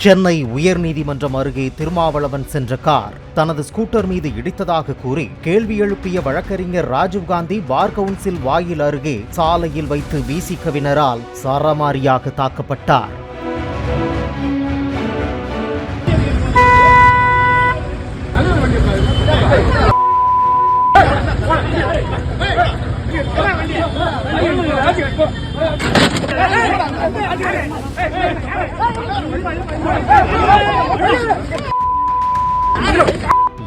சென்னை உயர்நீதிமன்றம் அருகே திருமாவளவன் சென்ற கார் தனது ஸ்கூட்டர் மீது இடித்ததாக கூறி கேள்வி எழுப்பிய வழக்கறிஞர் ராஜீவ்காந்தி பார் கவுன்சில் வாயில் அருகே சாலையில் வைத்து விசிகவினரால் சரமாரியாக தாக்கப்பட்டார்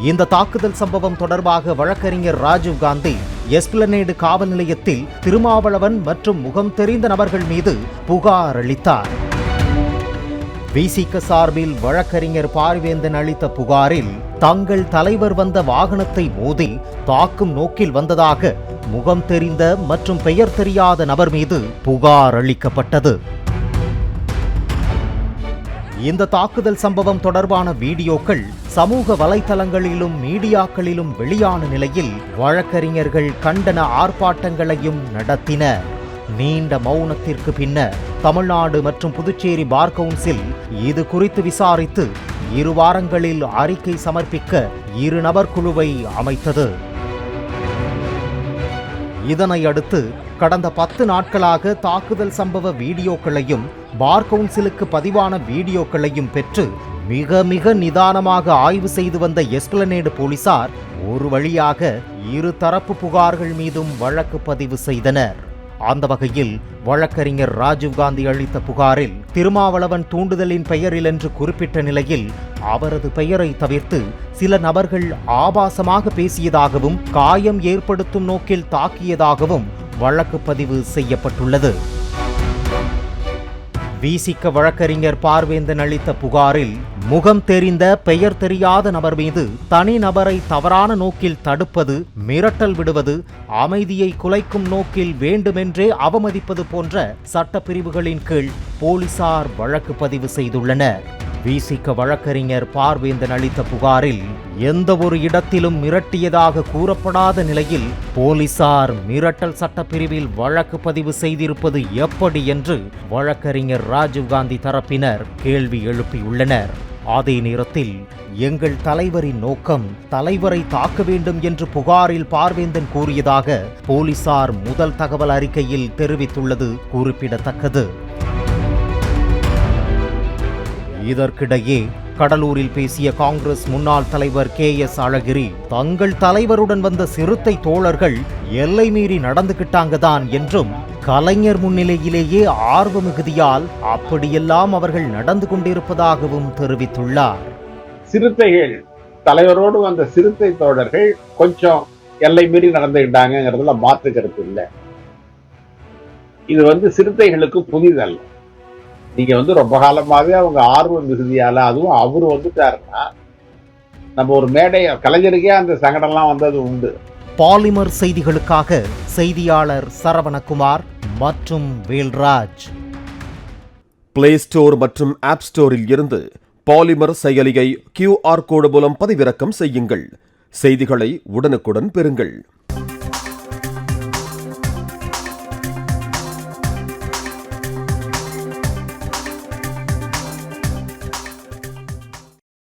இந்த தாக்குதல் சம்பவம் தொடர்பாக வழக்கறிஞர் ராஜீவ் காந்தி எஸ்பிளனேடு காவல் நிலையத்தில் திருமாவளவன் மற்றும் முகம் தெரிந்த நபர்கள் மீது புகார் அளித்தார். விசிக சார்பில் வழக்கறிஞர் பார்வேந்தன் அளித்த புகாரில் தங்கள் தலைவர் வந்த வாகனத்தை மோதி தாக்கும் நோக்கில் வந்ததாக முகம் தெரிந்த மற்றும் பெயர் தெரியாத நபர் மீது புகார் அளிக்கப்பட்டது. இந்த தாக்குதல் சம்பவம் தொடர்பான வீடியோக்கள் சமூக வலைதளங்களிலும் மீடியாக்களிலும் வெளியான நிலையில் வழக்கறிஞர்கள் கண்டன ஆர்ப்பாட்டங்களையும் நடத்தினர். நீண்ட மௌனத்திற்கு பின்னர் தமிழ்நாடு மற்றும் புதுச்சேரி பார் கவுன்சில் இது குறித்து விசாரித்து இரு வாரங்களில் அறிக்கை சமர்ப்பிக்க இரு நபர் குழுவை அமைத்தது. இதனை அடுத்து கடந்த பத்து நாட்களாக தாக்குதல் சம்பவ வீடியோக்களையும் பார் கவுன்சிலுக்கு பதிவான வீடியோக்களையும் பெற்று மிக மிக நிதானமாக ஆய்வு செய்து வந்த எஸ்பிளனேடு போலீசார் ஒரு வழியாக இரு தரப்பு புகார்கள் மீதும் வழக்கு பதிவு செய்தனர். அந்த வகையில் வழக்கறிஞர் ராஜீவ்காந்தி அளித்த புகாரில் திருமாவளவன் தூண்டுதலின் பெயரில் என்று குறிப்பிட்ட நிலையில் அவரது பெயரை தவிர்த்து சில நபர்கள் ஆபாசமாக பேசியதாகவும் காயம் ஏற்படுத்தும் நோக்கில் தாக்கியதாகவும் வழக்கு பதிவு செய்யப்பட்டுள்ளது. விசிக்க வழக்கறிஞர் பார்வேந்தன் அளித்த புகாரில் முகம் தெரிந்த பெயர் தெரியாத நபர் மீது தனிநபரை தவறான நோக்கில் தடுப்பது மிரட்டல் விடுவது அமைதியை குலைக்கும் நோக்கில் வேண்டுமென்றே அவமதிப்பது போன்ற சட்ட பிரிவுகளின் கீழ் போலீசார் வழக்கு பதிவு செய்துள்ளனர். விசிக வழக்கறிஞர் பார்வேந்தன் அளித்த புகாரில் எந்த ஒரு இடத்திலும் மிரட்டியதாக கூறப்படாத நிலையில் போலீசார் மிரட்டல் சட்டப்பிரிவில் வழக்கு பதிவு செய்திருப்பது எப்படி என்று வழக்கறிஞர் ராஜீவ்காந்தி தரப்பினர் கேள்வி எழுப்பியுள்ளனர். அதே நேரத்தில் எங்கள் தலைவரின் நோக்கம் தலைவரை தாக்க வேண்டும் என்று புகாரில் பார்வேந்தன் கூறியதாக போலீசார் முதல் தகவல் அறிக்கையில் தெரிவித்துள்ளது குறிப்பிடத்தக்கது. இதற்கிடையே கடலூரில் பேசிய காங்கிரஸ் முன்னாள் தலைவர் கே எஸ் அழகிரி தங்கள் தலைவருடன் வந்த சிறுத்தை தோழர்கள் எல்லை மீறி நடந்துகிட்டாங்க தான் என்றும் கலைஞர் முன்னிலையிலேயே ஆர்வ மிகுதியால் அப்படியெல்லாம் அவர்கள் நடந்து கொண்டிருப்பதாகவும் தெரிவித்துள்ளார். சிறுத்தைகள் தலைவரோடு வந்த சிறுத்தை தோழர்கள் கொஞ்சம் எல்லை மீறி நடந்துகிட்டாங்கிறதுல மாற்று கருத்து இல்லை. இது வந்து சிறுத்தைகளுக்கு புதிதல்ல நீங்க வந்து ரொம்ப காலமாவே அவங்க ஆர்வ மிகுதியால அதுவும் அவரு வந்துட்டாருன்னா நம்ம ஒரு மேடை கலைஞருக்கே அந்த சங்கடம்லாம் வந்தது உண்டு. பாலிமர் செய்திகளுக்காக செய்தியாளர் சரவணகுமார் மற்றும் வேல்ராஜ். பிளே ஸ்டோர் மற்றும் ஆப் ஸ்டோரில் இருந்து பாலிமர் செயலியை கியூஆர் கோடு மூலம் பதிவிறக்கம் செய்யுங்கள். செய்திகளை உடனுக்குடன் பெறுங்கள்.